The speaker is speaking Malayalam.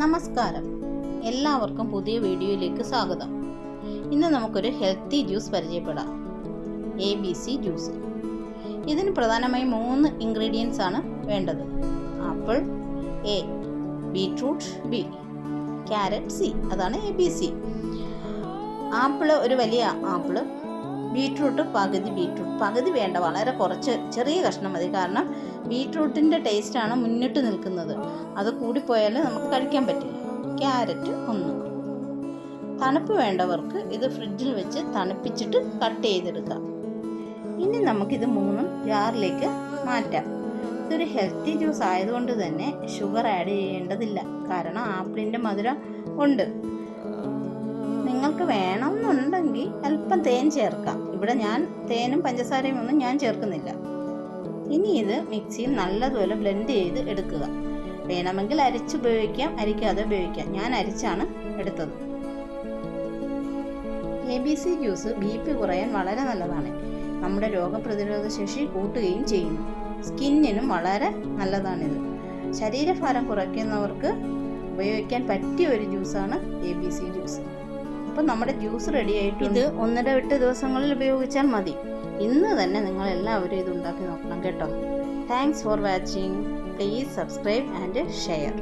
നമസ്കാരം. എല്ലാവർക്കും പുതിയ വീഡിയോയിലേക്ക് സ്വാഗതം. ഇന്ന് നമുക്കൊരു ഹെൽത്തി ജ്യൂസ് പരിചയപ്പെടാം. A B C juice. ഇതിന് പ്രധാനമായും മൂന്ന് ഇൻഗ്രീഡിയൻസ് ആണ് വേണ്ടത്. Apple A beetroot B carrot C അതാണ് എ ബി സി ആപ്പിൾ ഒരു വലിയ ആപ്പിൾ ബീട്രൂട്ട് പകുതി ബീട്രൂട്ട്. പകുതി വേണ്ട വളരെ കുറച്ച് ചെറിയ കഷ്ണം മതി. കാരണം ബീട്രൂട്ടിന്റെ ടേസ്റ്റാണ് മുന്നിട്ട് നിൽക്കുന്നത്. അത് കൂടിപ്പോയാൽ നമുക്ക് കഴിക്കാൻ പറ്റില്ല. ക്യാരറ്റ് ഒന്ന്. തണുപ്പ് വേണ്ടവർക്ക് ഇത് ഫ്രിഡ്ജിൽ വെച്ച് തണുപ്പിച്ചിട്ട് കട്ട് ചെയ്തെടുക്കാം. ഇനി നമുക്കിത് മൂന്നും ജാറിലേക്ക് മാറ്റാം. ഇതൊരു ഹെൽത്തി ജ്യൂസ് ആയതുകൊണ്ട് തന്നെ ഷുഗർ ആഡ് ചെയ്യേണ്ടതില്ല. കാരണം ആപ്പിളിന്റെ മധുരം ഉണ്ട്. നിങ്ങൾക്ക് വേണമെന്നുണ്ടെങ്കിൽ അല്പം തേൻ ചേർക്കാം. ഇവിടെ ഞാൻ തേനും പഞ്ചസാരയും ഒന്നും ഞാൻ ചേർക്കുന്നില്ല. ഇനി ഇത് മിക്സിയിൽ നല്ലതുപോലെ ബ്ലെൻഡ് ചെയ്ത് എടുക്കുക. വേണമെങ്കിൽ അരിച്ചുപയോഗിക്കാം അരിക്കാതെ ഉപയോഗിക്കാം. ഞാൻ അരിച്ചാണ് എടുത്തത്. A B C juice B P കുറയാൻ വളരെ നല്ലതാണ്. നമ്മുടെ രോഗപ്രതിരോധ ശേഷി കൂട്ടുകയും ചെയ്യുന്നു സ്കിന്നിനും വളരെ നല്ലതാണിത്. ശരീരഭാരം കുറയ്ക്കുന്നവർക്ക് ഉപയോഗിക്കാൻ പറ്റിയ ഒരു ജ്യൂസാണ് എ ബി സി ജ്യൂസ് അപ്പം നമ്മുടെ ജ്യൂസ് റെഡി ആയിട്ട് ഇത് ഒന്നര എട്ട് ദിവസങ്ങളിൽ ഉപയോഗിച്ചാൽ മതി. ഇന്ന് തന്നെ നിങ്ങൾ എല്ലാവരും ഇത് ഉണ്ടാക്കി നോക്കണം കേട്ടോ. Thanks for watching please subscribe and share